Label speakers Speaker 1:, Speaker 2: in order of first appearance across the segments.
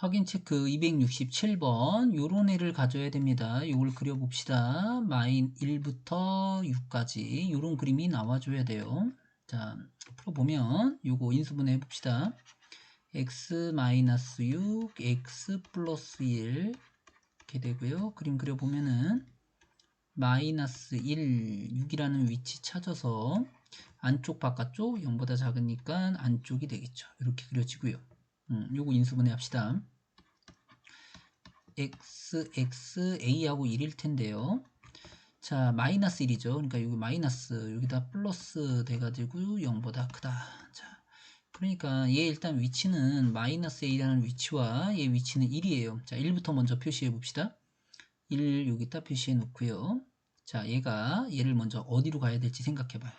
Speaker 1: 확인 체크 267번 요런 애를 가져야 됩니다. 요걸 그려봅시다. 마인 1부터 6까지 요런 그림이 나와줘야 돼요. 자 풀어보면 요거 인수분해 해봅시다. x 마이너스 6, x 플러스 1 이렇게 되고요. 그림 그려보면은 마이너스 1, 6이라는 위치 찾아서 안쪽 바깥쪽 0보다 작으니까 안쪽이 되겠죠. 이렇게 그려지고요. 음, 요거 인수분해 합시다. x, x, a하고 1일 텐데요. 자, 마이너스 1이죠. 그러니까 여기 마이너스, 여기다 플러스 돼가지고 0보다 크다. 자, 그러니까 얘 일단 위치는 마이너스 a라는 위치와 얘 위치는 1이에요. 자, 1부터 먼저 표시해 봅시다. 1 여기다 표시해 놓고요. 자, 얘가 얘를 먼저 어디로 가야 될지 생각해 봐요.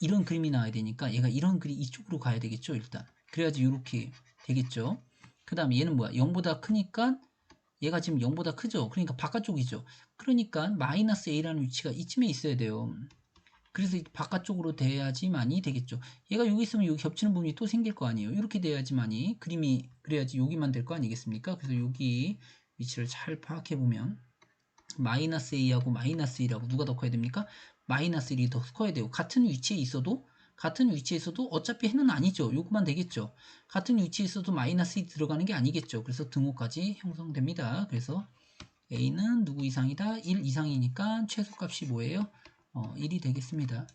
Speaker 1: 이런 그림이 나와야 되니까 얘가 이런 그림 이쪽으로 가야 되겠죠, 일단. 그래야지 이렇게 되겠죠. 그 다음에 얘는 뭐야? 0보다 크니까 얘가 지금 0보다 크죠. 그러니까 바깥쪽이죠. 그러니까 마이너스 a라는 위치가 이쯤에 있어야 돼요. 그래서 바깥쪽으로 돼야지만이 되겠죠. 얘가 여기 있으면 여기 겹치는 부분이 또 생길 거 아니에요. 이렇게 돼야지만이 그림이 그래야지 여기만 될 거 아니겠습니까? 그래서 여기 위치를 잘 파악해 보면 마이너스 a하고 마이너스 1하고 누가 더 커야 됩니까? 마이너스 1이 더 커야 돼요. 같은 위치에 있어도 같은 위치에 있어도 어차피 해는 아니죠. 요거만 되겠죠. 같은 위치에 있어도 마이너스 1 들어가는 게 아니겠죠. 그래서 등호까지 형성됩니다. 그래서 a는 누구 이상이다? 1 이상이니까 최소값이 뭐예요? 어, 1이 되겠습니다.